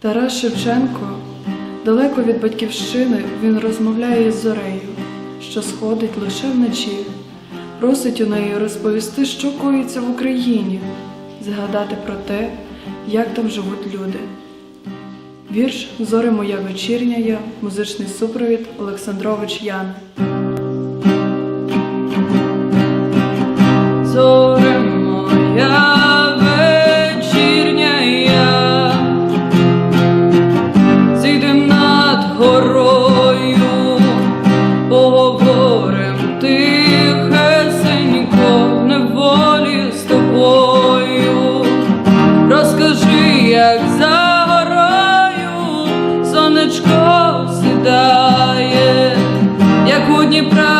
Тарас Шевченко, далеко від батьківщини, він розмовляє із зорею, що сходить лише вночі, просить у неї розповісти, що коїться в Україні, згадати про те, як там живуть люди. Вірш Зоре моя вечірня я, музичний супровід Олександрович Яни. Тихесенько, неволі з тобою. Розкажи, як за горою сонечко сідає, як у Дніпра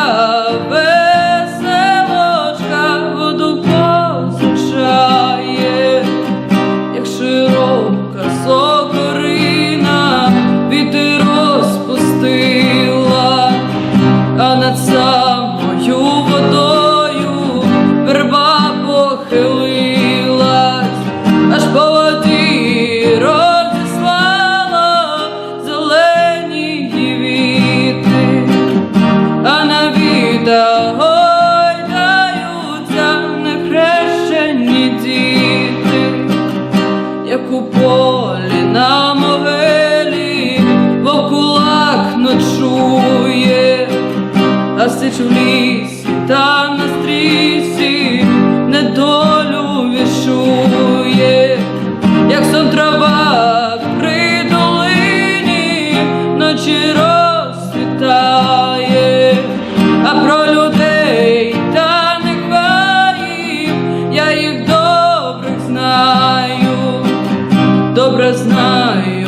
Зустріч у лісі, там на стрічці недолю вішує, як сон трава при долині ночі розцвітає, а про людей та не хваїв, я їх добре знаю, добре знаю.